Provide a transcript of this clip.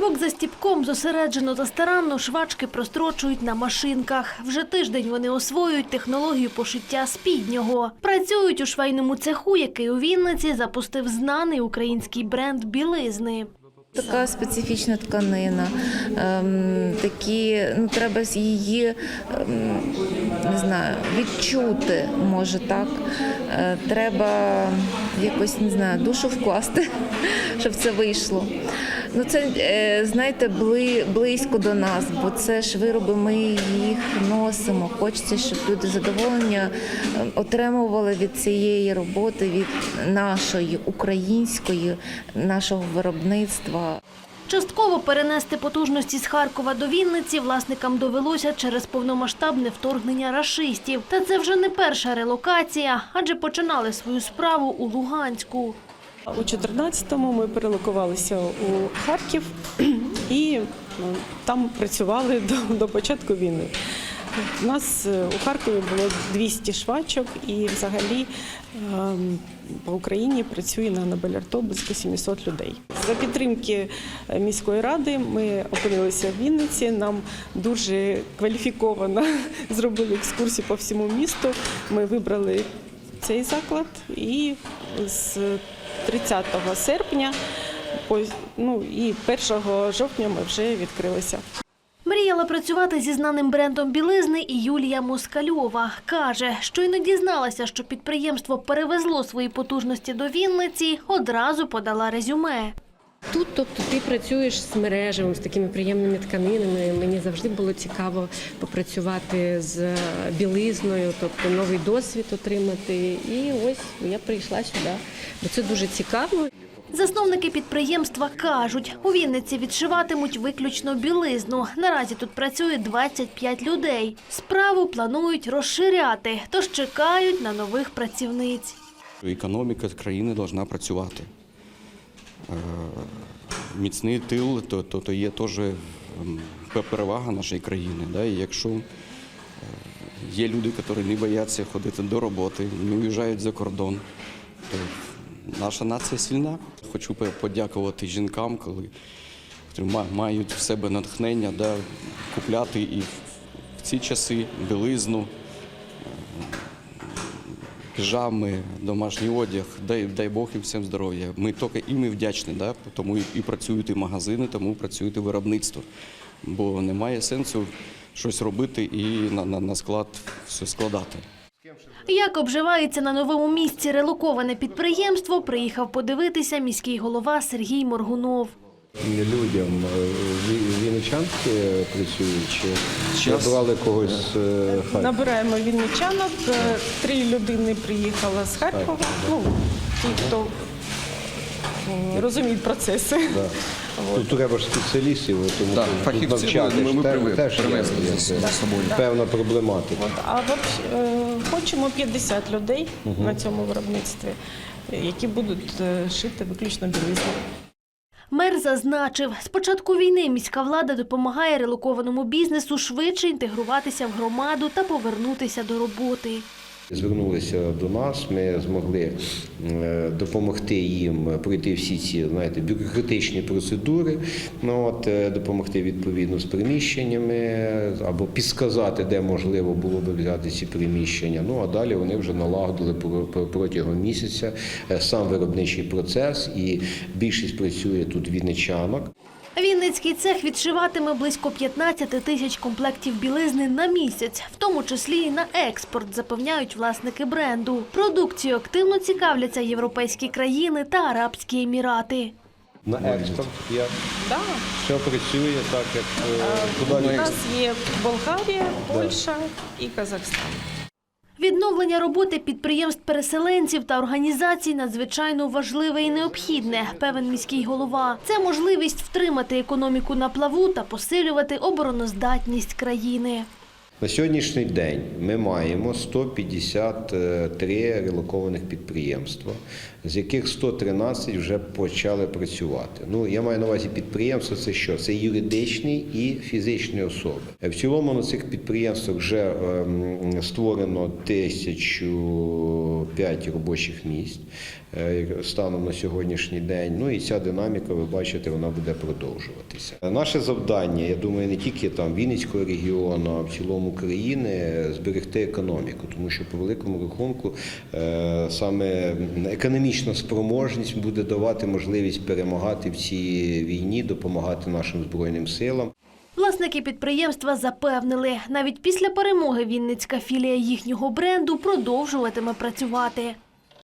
Стібок за стібком зосереджено та старанно швачки прострочують на машинках. Вже тиждень вони освоюють технологію пошиття спіднього. Працюють у швейному цеху, який у Вінниці запустив знаний український бренд білизни. Така специфічна тканина, ем, такі, ну треба її ем, не знаю, відчути, може так. Е, треба якось не знаю, душу вкласти, щоб це вийшло. Ну це е, знаєте, бли, близько до нас, бо це ж вироби, ми їх носимо. Хочеться, щоб люди задоволення е, отримували від цієї роботи, від нашої української, нашого виробництва. Частково перенести потужності з Харкова до Вінниці власникам довелося через повномасштабне вторгнення рашистів. Та це вже не перша релокація, адже починали свою справу у Луганську. У 14-му ми перелокувалися у Харків і ну, там працювали до, до початку війни. У нас е, у Харкові було 200 швачок і взагалі ем, по Україні працює на Нобелярто близько 700 людей. За підтримки міської ради ми опинилися в Вінниці. Нам дуже кваліфіковано зробили екскурсію по всьому місту. Ми вибрали цей заклад і з 30 серпня ну, і 1 жовтня ми вже відкрилися. Мріяла працювати зі знаним брендом білизни і Юлія Москальова. Каже, щойно дізналася, що підприємство перевезло свої потужності до Вінниці, одразу подала резюме. Тут, тобто, ти працюєш з мережевим, з такими приємними тканинами. Мені завжди було цікаво попрацювати з білизною, тобто новий досвід отримати. І ось я прийшла сюди, бо це дуже цікаво. Засновники підприємства кажуть, у Вінниці відшиватимуть виключно білизну. Наразі тут працює 25 людей. Справу планують розширяти, тож чекають на нових працівниць. Економіка країни повинна працювати. Е, Міцний тил то, то, то є теж ем, перевага нашої країни. Да? І якщо е, є люди, які не бояться ходити до роботи, не уїжджають за кордон, то наша нація сильна. Хочу подякувати жінкам, коли мають в себе натхнення да, купляти і в в ці часи білизну піжами, домашній одяг. Дай, дай Бог їм всім здоров'я. Ми тільки і ми вдячні, да? тому і, і працюють і магазини, тому працюють і виробництво. Бо немає сенсу щось робити і на, на, на склад все складати. Як обживається на новому місці релоковане підприємство, приїхав подивитися міський голова Сергій Моргунов. Людям е, вінничанки працюють чи Щас. когось е, Харкова? Набираємо вінничанок. Е, Три людини приїхала з Харкова. Ну, ті, хто розуміють процеси. Тут треба ж спеціалістів, тому Так, тут фахівців навчати ми- ми привез- теж привезли з е, собою. певна проблематика. А вообще, е, хочемо 50 людей на цьому виробництві, е, які будуть е, шити виключно білизну. Мер зазначив, з початку війни міська влада допомагає релокованому бізнесу швидше інтегруватися в громаду та повернутися до роботи. Звернулися до нас, ми змогли е, допомогти їм пройти всі ці знаєте, бюрократичні процедури, ну, от, е, допомогти відповідно з приміщеннями або підсказати, де можливо було би взяти ці приміщення. Ну а далі вони вже налагодили про- про- протягом місяця е, сам виробничий процес, і більшість працює тут вінничанок. Вінницький цех відшиватиме близько 15 тисяч комплектів білизни на місяць, в тому числі і на експорт, запевняють власники бренду. Продукцію активно цікавляться європейські країни та Арабські Емірати. На експорт я Да. все працює так, як е, У нас є Болгарія, Польща і Казахстан. Відновлення роботи підприємств-переселенців та організацій надзвичайно важливе і необхідне, певен міський голова. Це можливість втримати економіку на плаву та посилювати обороноздатність країни. На сьогоднішній день ми маємо 153 релокованих підприємства, з яких 113 вже почали працювати. Ну я маю на увазі підприємства. Це що? Це юридичні і фізичні особи. В цілому на цих підприємствах вже ем, створено 1005 робочих місць. е, станом на сьогоднішній день. Ну і ця динаміка, ви бачите, вона буде продовжуватися. Наше завдання, я думаю, не тільки там Вінницького регіону, а в цілому країни зберегти економіку, тому що по великому рахунку е, саме економічна спроможність буде давати можливість перемагати в цій війні, допомагати нашим збройним силам. Власники підприємства запевнили, навіть після перемоги Вінницька філія їхнього бренду продовжуватиме працювати.